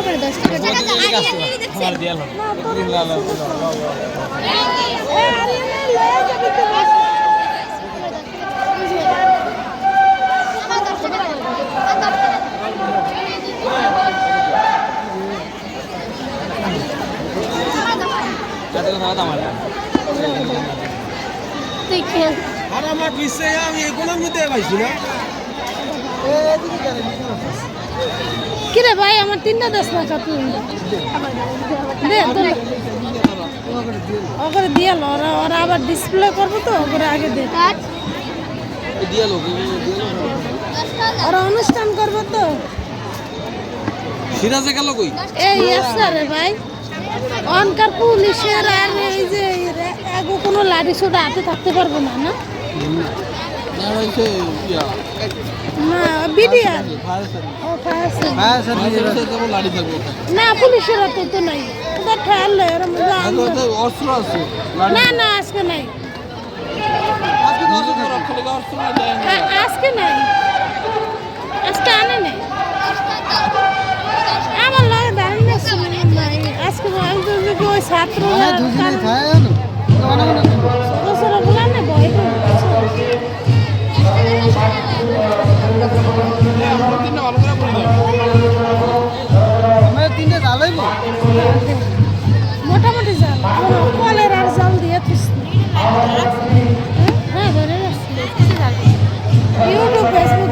টাকা করে দশ টাকা আর আমার বিশ্বে আমি এগুলোর মধ্যে পাইছি না। কিরে ভাই আমার তিনটা দশ টাকা তুই। ওকে দিয়ে লো, ওরা ওরা আবার ডিসপ্লে করব তো ওকে আগে দে। ওরা অনুষ্ঠান করব তো। সিরাজে গেল কই? এই রে ভাই। অনকার পুলিশের আর এই যে এগো কোনো লাঠি সোটা হাতে থাকতে পারব না না? না ইয়া। হ্যাঁ পুলিশের হাতে তো নাই অস্ত্র আছে না না আজকে নাই আজকে নাই আজকে আনে নাই আমার লাগে দাঁড়িয়ে আজকে ওই ছাত্র মোটামুটি জাল। কলের আর জাল দিয়ে হ্যাঁ ধরে রাখছি। ইউটিউব ফেসবুক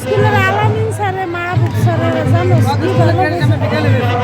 স্কুলের আলামিন স্যারে মাহবুব স্যারে জানো Thank you.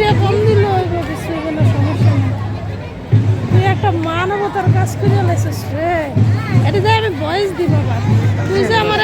টাকা কম দিল কিছু নেই। তুই একটা মানবতার কাজ করে লাইছিস রে। এটা যে আমি বয়স দিব তুই যে আমার